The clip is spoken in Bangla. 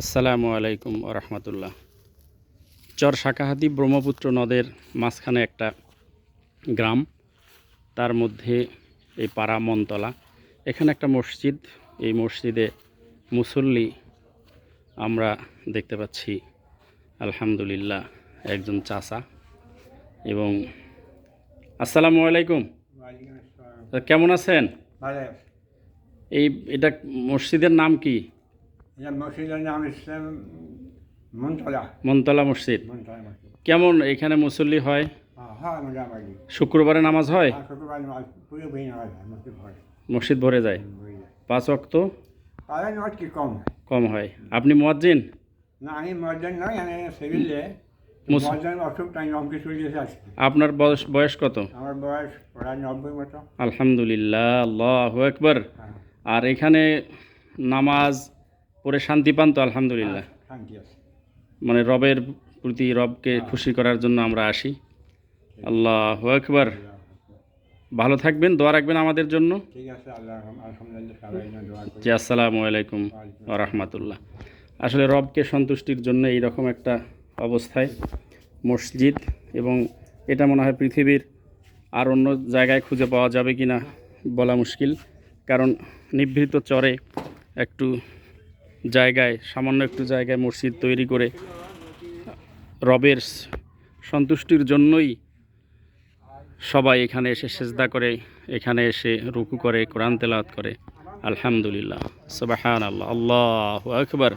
আসসালামু আলাইকুম রহমতুল্লাহ। চর শাকাহাতি ব্রহ্মপুত্র নদের মাঝখানে একটা গ্রাম। তার মধ্যে এই পাড়া মনতলা। এখানে একটা মসজিদ। এই মসজিদে মুসল্লি আমরা দেখতে পাচ্ছি। আলহামদুলিল্লাহ একজন চাচা। এবং আসসালামু আলাইকুম। কেমন আছেন? এই এটা মসজিদের নাম কি? মনতলা। মসজিদ। মনতলা মসজিদ। কেমন এখানে মুসল্লি হয়? শুক্রবারে নামাজ হয়? শুক্রবার নামাজ হয় মসজিদ ভরে। যায়? পাঁচ অক্ত কম হয়? কম হয়। আপনি মুয়াজ্জিন? আপনার বয়স বয়স কত? আমার বয়স আলহামদুলিল্লাহ আল্লাহ একবার হ্যাঁ, আর এখানে নামাজ পড়ে শান্তি পান তো আলহামদুলিল্লাহ। মানে রবের প্রতি রবকে খুশি করার জন্য আমরা আসি। আল্লাহ একবার ভালো থাকবেন দোয়া রাখবেন আমাদের জন্য। জি আসসালামু আলাইকুম রহমতুল্লাহ। আসলে রবকে সন্তুষ্টির জন্য এইরকম একটা অবস্থায় মসজিদ এবং এটা মনে হয় পৃথিবীর আর অন্য জায়গায় খুঁজে পাওয়া যাবে কি না বলা মুশকিল। কারণ নিভৃত চরে একটু জায়গায়, সামান্য একটু জায়গায় মসজিদ তৈরি করে রবের সন্তুষ্টির জন্যই সবাই এখানে এসে সেজদা করে, এখানে এসে রুকু করে, কোরআন তেলাত করে। আলহামদুলিল্লাহ। সবাহান আল্লাহ আল্লাহ আকবর।